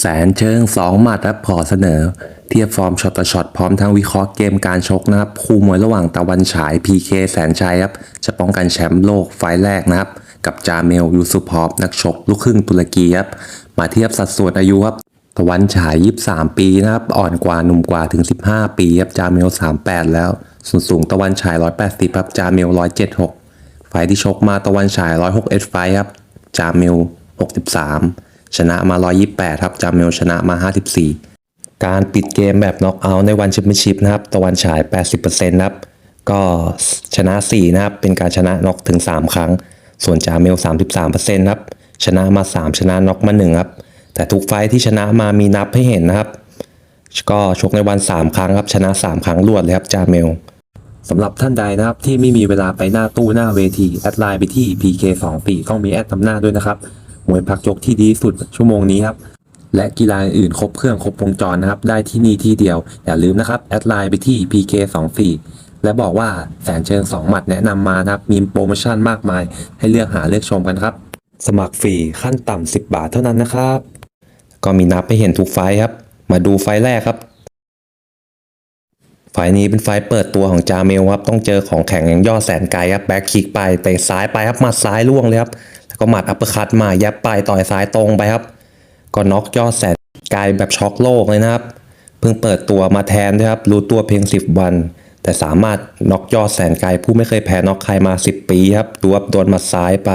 แสนเชิง 2 หมัดครับขอเสนอ เทียบฟอร์มช็อตต่อช็อตพร้อมทั้งวิเคราะห์เกมการชกนะครับ คู่มวยระหว่างตะวันฉาย PK แสนชัยครับจะป้องกันแชมป์โลกไฟล์แรกนะครับ กับจาเมลยูซุพอฟนักชกลูกครึ่งตุรกีครับมาเทียบสัดส่วนอายุครับตะวันฉาย 23 ปีนะครับ อ่อนกว่าหนุ่มกว่าถึง 15 ปีครับจาเมล 38 แล้วส่วนสูงตะวันฉาย 180ครับจาเมล 176 ไฟล์ที่ชกมาตะวันฉาย 161 ไฟล์ครับจาเมล 63 ชนะมา 128 ครับจาเมลชนะมา 54 การปิดเกมแบบน็อกเอาท์ในวันแชมเปี้ยนชิพนะครับตะวันฉาย 80%นะครับก็ชนะ 4 นะครับ เป็นการชนะน็อกถึง 3 ครั้ง ส่วนจาเมล 33%ครับ ชนะมา 3 ชนะน็อกมา 1 ครับ แต่ทุกไฟที่ชนะมามีนับให้เห็นนะครับ ก็ชกในวัน 3 ครั้งครับ ชนะ 3 ครั้งรวดเลยครับจาเมลสำหรับท่านใดนะครับที่ไม่มีเวลาไปหน้าตู้หน้าเวที แอดไลน์ไปที่ PK24 ต้องมีแอดทำหน้าด้วยนะครับ มวยพักยกที่ดีสุดชั่วโมงนี้ครับ และกีฬาอื่นครบเครื่องครบวงจรนะครับ ได้ที่นี่ที่เดียว อย่าลืมนะครับแอดไลน์ไปที่ PK24 และบอกว่าแสนเชิง2หมัดแนะนำมานะครับ มีโปรโมชั่นมากมาย ให้เลือกหาเลือกชมกันครับ สมัครฟรีขั้นต่ำ10 บาทเท่านั้นนะครับ ก็มีนับให้เห็นทุกไฟครับ มาดูไฟแรกครับไฟนี้เป็นไฟเปิดตัวของจาเมลครับ ต้องเจอของแข็งอย่างย่อแสนไกลครับ แบ็คคิกไปเตะซ้ายไปครับมัดซ้ายล่วงเลยครับ ก็หมัดอัปเปอร์คัตมายับไปต่อยซ้ายตรงไปครับ ก็น็อกยอดแสนกลแบบช็อกโลกเลยนะครับ เพิ่งเปิดตัวมาแทนด้วยครับ รู้ตัวเพียง 10 วัน แต่สามารถน็อกยอดแสนไกลผู้ไม่เคยแพ้น็อกใครมา 10 ปีครับดูครับโดนมัดซ้ายไป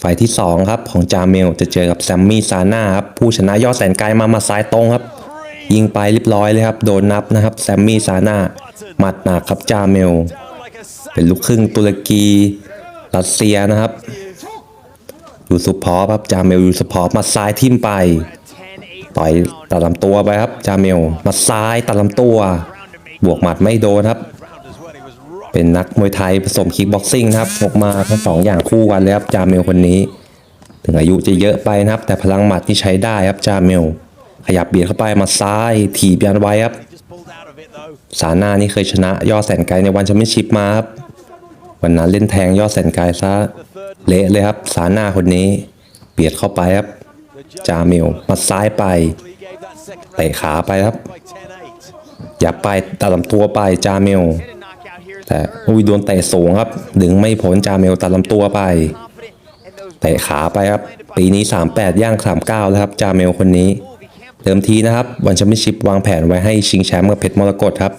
ไฟล์ที่ 2 ครับ ของจาเมลจะเจอกับแซมมี่ซาน่าครับผู้ชนะยอดแสนไกลมามาซ้ายตรงครับ ยิงไปเรียบร้อยเลยครับ โดนนับนะครับแซมมี่ซาน่าหมัดหนักครับจาเมล เป็นลูกครึ่งตุรกีรัสเซียนะครับ ยูซุพอฟครับจาเมลยูซุพอฟมาซ้ายทิ่มไป ต่อยตัดลำตัวไปครับจาเมลมาซ้ายตัดลำตัว บวกหมัดไม่โดนครับ เป็นนักมวยไทยผสมคิกบ็อกซิ่งครับออกมาทั้งสองอย่างคู่กันเลยครับจาเมลคนนี้ ถึงอายุจะเยอะไปนะครับ แต่พลังหมัดที่ใช้ได้ครับจาเมลขยับเบียดเข้าไปมาซ้ายถีบยันไว้ครับสานานี่เคยชนะยอดแสนไกลในวันแชมเปี้ยนชิพมาครับวันนั้นเล่นแทงยอดแสนไกลซะ เละเลยครับสาหน้าคนนี้ เบียดเข้าไปครับ จาเมลมาซ้ายไปเตะขาไปครับ อย่าไปตัดลำตัวไปจาเมลแต่อุ้ยโดนเตะสูงครับ ดึงไม่พ้นจาเมลตัดลำตัวไปเตะขาไปครับ ปีนี้ 38 ย่าง 39 แล้วครับ จาเมลคนนี้ เดิมทีนะครับ วันแชมเปี้ยนชิพวางแผนไว้ให้ชิงแชมป์กับเพชรมรกตครับ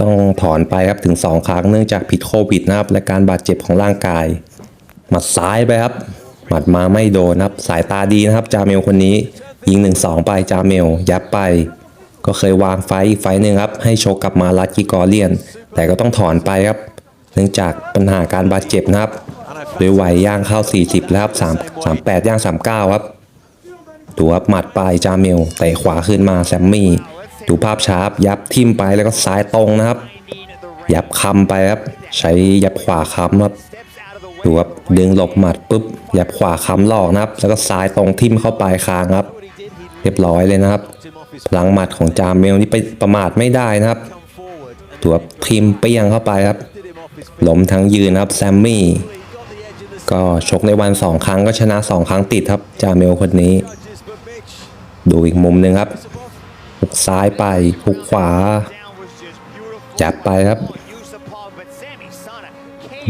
ต้องถอนไปครับถึง 2 ครั้งเนื่องจากผิดโควิดนะครับ และการบาดเจ็บของร่างกาย หมัดซ้ายไปครับ หมัดมาไม่โดนครับ สายตาดีนะครับ จาเมลคนนี้ ยิง 1-2 ไปจาเมล ยับไป ก็เคยวางไฟไฟหนึ่งครับ ให้โชกกับมาลัดกิกอเลียน แต่ก็ต้องถอนไปครับ เนื่องจากปัญหาการบาดเจ็บนะครับโดยวัยย่างเข้า 40 แล้วครับ3 38ย่าง 39 ครับดูครับหมัดไปจาเมลเตะขวาขึ้นมาแซมมี่ดูภาพชาร์ปยับทิ่มไปแล้วก็ซ้ายตรงนะครับ ยับคำไปครับ ใช้ยับขวาคำครับ ดูครับดึงหลบหมัดปุ๊บยับขวาค้ำหลอกนะครับ แล้วก็ซ้ายตรงทิ่มเข้าปลายคางครับเรียบร้อยเลยนะครับพลังหมัดของจามเมลนี่ไปประมาทไม่ได้นะครับตัวทิมเปี้ยงเข้าไปครับล้มทั้งยืนครับแซมมี่ก็ชกในวันสองครั้งก็ชนะสองครั้งติดครับจาเมลคนนี้ ดูอีกมุมหนึ่งครับหุกซ้ายไปหุกขวาจับไปครับ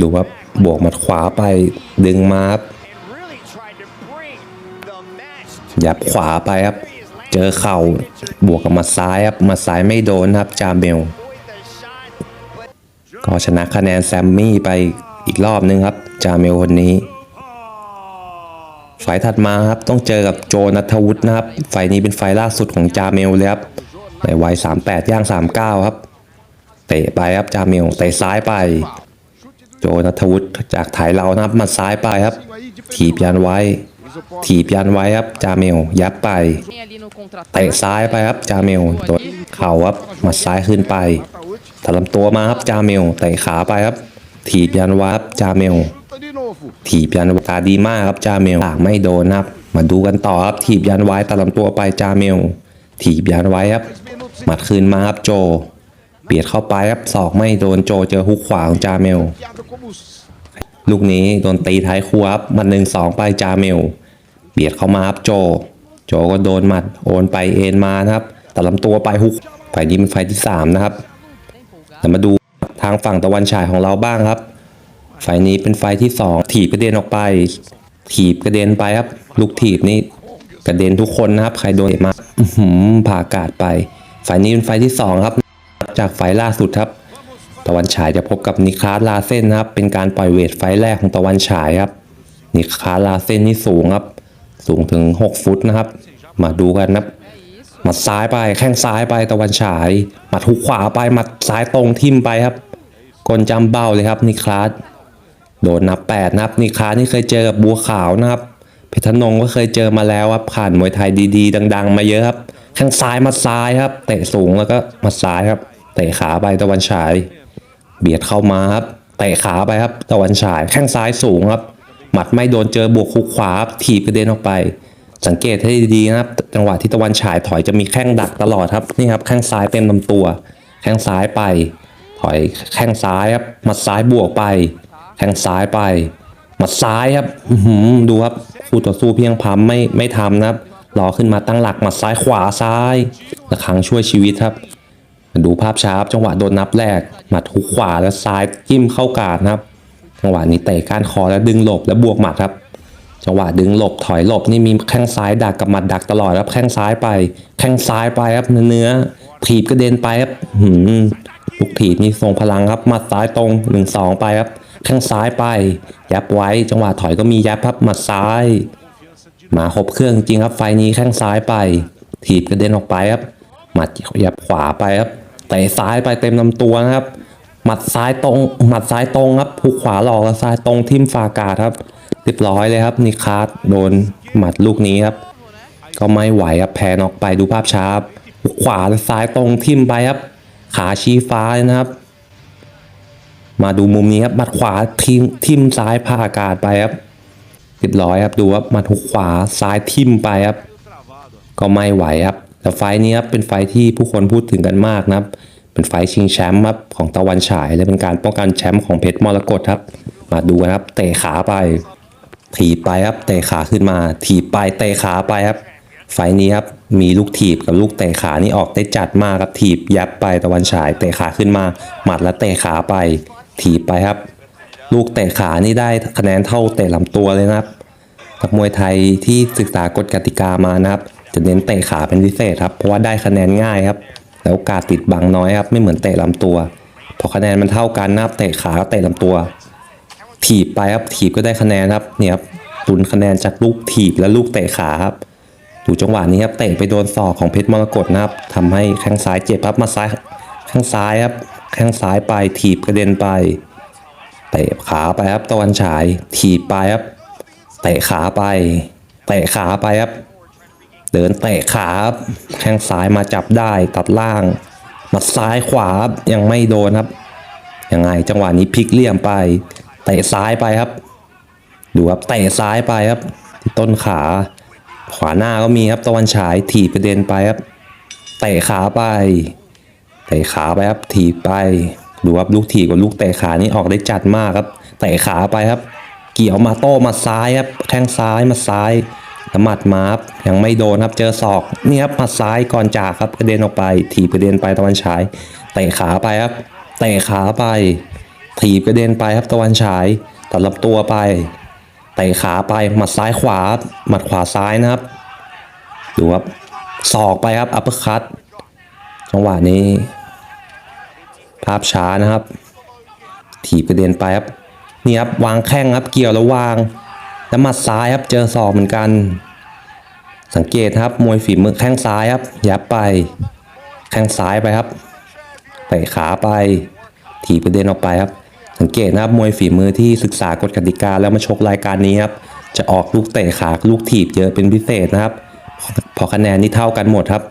ดูครับ บวกหมัดขวาไปดึงมาครับยับขวาไปครับ เจอเข่าบวกกับมัดซ้ายครับมัดซ้ายไม่โดนครับจาเมล ก็ชนะคะแนนแซมมี่ไปอีกรอบนึงครับจาเมลคนนี้ไฟถัดมาครับต้องเจอกับโจนัทวุฒินะครับ ไฟนี้เป็นไฟล่าสุดของจาเมลเลยครับในวัย38ย่าง39 ครับ เตะไปครับจาเมลเตะซ้ายไป นัทวุฒิจากถ่ายเรานะครับมัดซ้ายไปครับ ถีบยันไว้ ถีบยันไว้ครับจาเมลยับไปเตะซ้ายไปครับจาเมลโดนเข่าครับมัดซ้ายขึ้นไปถลำตัวมาครับจาเมลเตะขาไปครับ ถีบยันไว้ครับจาเมลถีบยันตาดีมากครับจาเมลปากไม่โดนครับ มาดูกันต่อครับถีบยันไว้ตะลำตัวไปจาเมลถีบยันไว้ครับหมัดคืนมาครับโจ เบียดเข้าไปครับศอกไม่โดนโจเจอฮุกขวาของจาเมล ลูกนี้โดนตีท้ายครัวครับมันหนึ่งสองไปจาเมล เบียดเข้ามาครับโจ โจก็โดนหมัดโอนไปเอ็นมานะครับแต่ลำตัวไปฮุกไฟนี้เป็นไฟที่สามนะครับเรามาดูทางฝั่งตะวันฉายของเราบ้างครับไฟนี้เป็นไฟที่สองถีบกระเด็นออกไป ถีบกระเด็นไปครับ ลูกถีบนี่กระเด็นทุกคนนะครับ ใครโดนมาหือผ่าอากาศไปไฟนี้เป็นไฟที่สองครับ จากไฟล่าสุดครับ ตะวันฉายจะพบกับนิคลาสลาเส้นนะครับ เป็นการปล่อยเวทไฟแรกของตะวันฉายครับ นิคลาสลาเส้นนี่สูงครับ สูงถึง 6 ฟุตนะครับ มาดูกันนะหมัดซ้ายไปแข้งซ้ายไปตะวันฉาย หมัดหุกขวาไปหมัดซ้ายตรงทิ่มไปครับกลจำเบ้าเลยครับนิคลาสโดนนับแปดนะครับนิคลาสนี่เคยเจอกับบัวขาวนะครับ ชรนงก็เคยเจอมาแล้วครับผ่านมวยไทยดีๆ ดัง ๆ มาเยอะครับแข้งซ้ายมัดซ้ายครับเตะสูงแล้วก็มัดซ้ายครับเตะขาไปตะวันฉาย เบียดเข้ามาครับเตะขาไปครับ ตะวันฉายแข้งซ้ายสูงครับ หมัดไม่โดนเจอบวกคุกขวาครับถีบกระเด็นออกไป สังเกตให้ดีๆนะครับ จังหวะที่ตะวันฉายถอยจะมีแข้งดักตลอดครับนี่ครับแข้งซ้ายเต็มลำตัว แข้งซ้ายไป ถอยแข้งซ้ายครับหมัดซ้ายบวกไปแข้งซ้ายไปหมัดซ้ายครับดูครับ คู่ต่อสู้เพียงพร้ำไม่ไม่ทำนะครับรอขึ้นมาตั้งหลักหมัดซ้ายขวาซ้ายระครังช่วยชีวิตครับ ดูภาพช้าจังหวะโดนนับแรกหมัดหุกขวาแล้วซ้ายจิ้มเข้ากาดนะครับ จังหวะนี้เตะก้านคอแล้วดึงหลบแล้วบวกหมัดครับ จังหวะดึงหลบถอยหลบนี่มีแข้งซ้ายดักกับหมัดดักตลอดครับแข้งซ้ายไป แข้งซ้ายไปครับเนื้อเนื้อถีบกระเด็นไปครับหืมลูกถีบนี่ทรงพลังครับหมัดซ้ายตรงหนึ่งสองไปครับ แข้งซ้ายไป ยับไว้จังหวะถอยก็มียับครับหมัดซ้าย มาครบเครื่องจริงครับไฟนี้แข้งซ้ายไป ถีบกระเด็นออกไปครับ หมัดยับขวาไปครับเตะซ้ายไปเต็มลำตัวนะครับ หมัดซ้ายตรง หมัดซ้ายตรงครับหุกขวาหลอกแล้วซ้ายตรงทิ่มฝากาครับเรียบร้อยเลยครับนิคาสโดนหมัดลูกนี้ครับ ก็ไม่ไหวครับแพ้นออกไปดูภาพช้าหุกขวาและซ้ายตรงทิ่มไปครับ ขาชี้ฟ้านะครับ มาดูมุมนี้ครับหมัดขวาทิมทิมซ้ายผ่าอากาศไปครับเรียบร้อยครับดูครับหมัดหุกขวาซ้ายทิมไปครับก็ไม่ไหวครับแต่ไฟนี้ครับเป็นไฟที่ผู้คนพูดถึงกันมากนะครับ เป็นไฟชิงแชมป์ครับของตะวันฉายและเป็นการป้องกันแชมป์ของเพชรมรกตครับ มาดูกันครับเตะขาไป ถีบไปครับเตะขาขึ้นมา ถีบไปเตะขาไปครับ ไฟนี้ครับมีลูกถีบกับลูกเตะขานี่ออกได้จัดมากครับถีบยับไปตะวันฉายเตะขาขึ้นมา หมัดแล้วเตะขาไป ถีบไปครับ ลูกเตะขานี่ได้คะแนนเท่าเตะลำตัวเลยนะครับนักมวยไทยที่ศึกษากฎกติกามานะครับ จะเน้นเตะขาเป็นพิเศษครับเพราะว่าได้คะแนนง่ายครับแล้วโอกาสติดบังน้อยครับ ไม่เหมือนเตะลำตัวพอคะแนนมันเท่ากันนะครับเตะขาก็เตะลำตัว ถีบไปครับถีบก็ได้คะแนนครับเนี่ยครับตุนคะแนนจากลูกถีบและลูกเตะขาครับดูจังหวะนี้ครับเตะไปโดนศอกของเพชรมรกตนะครับทำให้แข้งซ้ายเจ็บครับมาซ้ายข้างซ้ายครับ แข้งซ้ายไปถีบกระเด็นไปเตะขาไปครับตะวันฉาย ถีบไปครับเตะขาไปเตะขาไปครับ เดินเตะขาครับแข้งซ้ายมาจับได้ตัดล่างมาซ้ายขวาครับยังไม่โดนครับยังไงจังหวะนี้พลิกเหลี่ยมไปเตะซ้ายไปครับ ดูครับเตะซ้ายไปครับ ที่ต้นขา ขวาหน้าก็มีครับตะวันฉายถีบประเด็นไปครับเตะขาไป เตะขาไปครับถีบไปดูครับลูกถีบกับลูกเตะขานี่ออกได้จัดมากครับเตะขาไปครับ เกี่ยวมาโต้มาซ้ายครับแข้งซ้ายมาซ้ายแล้วหมัดมาครับยังไม่โดนครับเจอศอกนี่ครับหมัดซ้ายก่อนจากครับกระเด็นออกไป ถีบกระเด็นไปตะวันฉายเตะขาไปครับเตะขาไป ถีบกระเด็นไปครับตะวันฉายตัดลำตัวไปเตะขาไปหมัดซ้ายขวาหมัดขวาซ้ายนะครับดูครับศอกไปครับอัปเปอร์คัตจังหวะนี้ ภาพช้านะครับ ถีบกระเด็นไปครับนี่ครับวางแข้งครับเกี่ยวแล้ววางแล้วหมัดซ้ายครับเจอศอกเหมือนกัน สังเกตครับมวยฝีมือแข้งซ้ายครับยับไป แข้งซ้ายไปครับเตะขาไป ถีบกระเด็นออกไปครับ สังเกตนะครับมวยฝีมือที่ศึกษากฎกติกาแล้วมาชกรายการนี้ครับจะออกลูกเตะขาลูกถีบเยอะเป็นพิเศษนะครับ พอคะแนนนี่เท่ากันหมดครับ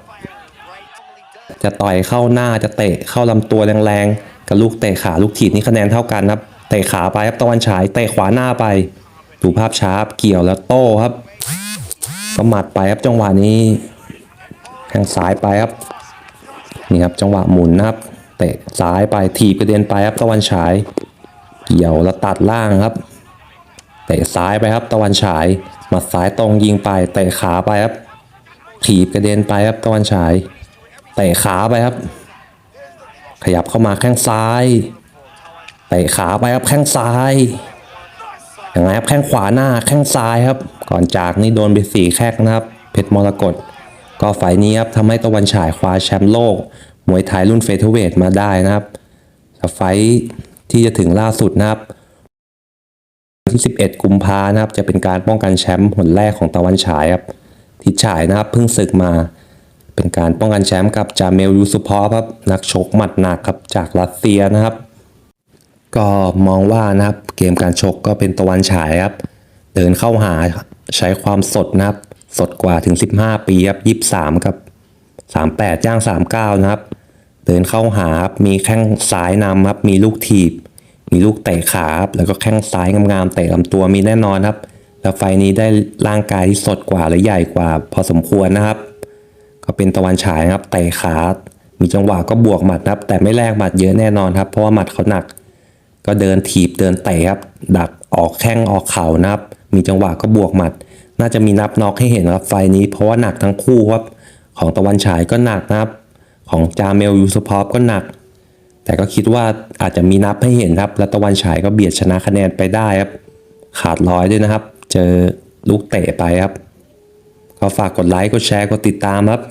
จะต่อยเข้าหน้าจะเตะเข้าลำตัวแรงๆกับลูกเตะขาลูกถีบนี่คะแนนเท่ากันครับเตะขาไปครับตะวันฉายเตะขวาหน้าไป ดูภาพช้าเกี่ยวแล้วโต้ครับก็หมัดไปครับจังหวะนี้แข้งซ้ายไปครับนี่ครับจังหวะหมุนนะครับ เตะซ้ายไปถีบกระเด็นไปครับตะวันฉาย เกี่ยวแล้วตัดล่างครับ เตะซ้ายไปครับ ตะวันฉายหมัดซ้ายตรงยิงไปเตะขาไปครับถีบกระเด็นไปครับตะวันฉาย เตะขาไปครับ ขยับเข้ามาแข้งซ้ายเตะขาไปครับแข้งซ้ายยังไงครับแข้งขวาหน้าแข้งซ้ายครับ ก่อนจากนี่โดนไปสี่แข้งนะครับเพชรมรกตก็ไฟล์นี้ครับทำให้ตะวันฉายคว้าแชมป์โลก มวยไทยรุ่นเฟเธอร์เวทมาได้นะครับแต่ไฟที่จะถึงล่าสุดนะครับวันที่ 11 กุมภานะครับ จะเป็นการป้องกันแชมป์หนแรกของตะวันฉายครับทิศฉายนะครับเพิ่งศึกมา เป็นการป้องกันแชมป์กับจาเมลยูซุพอครับนักชกหมัดหนักครับจากรัสเซียนะครับ ก็มองว่านะครับเกมการชกก็เป็นตะวันฉายครับ เดินเข้าหาใช้ความสดนะครับ สดกว่าถึง 15 ปีครับ 23 ครับ38ย่าง 39 นะครับ เดินเข้าหาครับมีแข้งซ้ายนำครับ มีลูกถีบ มีลูกเตะขาครับแล้วก็แข้งซ้ายงามๆเตะลำตัวมีแน่นอนครับ แล้วไฟล์นี้ได้ร่างกายที่สดกว่าและใหญ่กว่า พอสมควรนะครับ ก็เป็นตะวันฉายนะครับเตะขามีจังหวะก็บวกหมัดนะครับ แต่ไม่แลกหมัดเยอะแน่นอนครับ เพราะว่าหมัดเขาหนัก ก็เดินถีบเดินเตะครับ ดักออกแข้งออกเข่านะครับ มีจังหวะก็บวกหมัด น่าจะมีนับน็อกให้เห็นครับไฟนี้เพราะว่าหนักทั้งคู่ครับของตะวันฉายก็หนักนะครับ ของจาเมลยูซุพอฟก็หนัก แต่ก็คิดว่าอาจจะมีนับให้เห็นครับ แล้วตะวันฉายก็เบียดชนะคะแนนไปได้ครับ ขาดร้อยด้วยนะครับ เจอลูกเตะไปครับ ก็ฝากกดไลค์ กดแชร์ กดติดตามครับ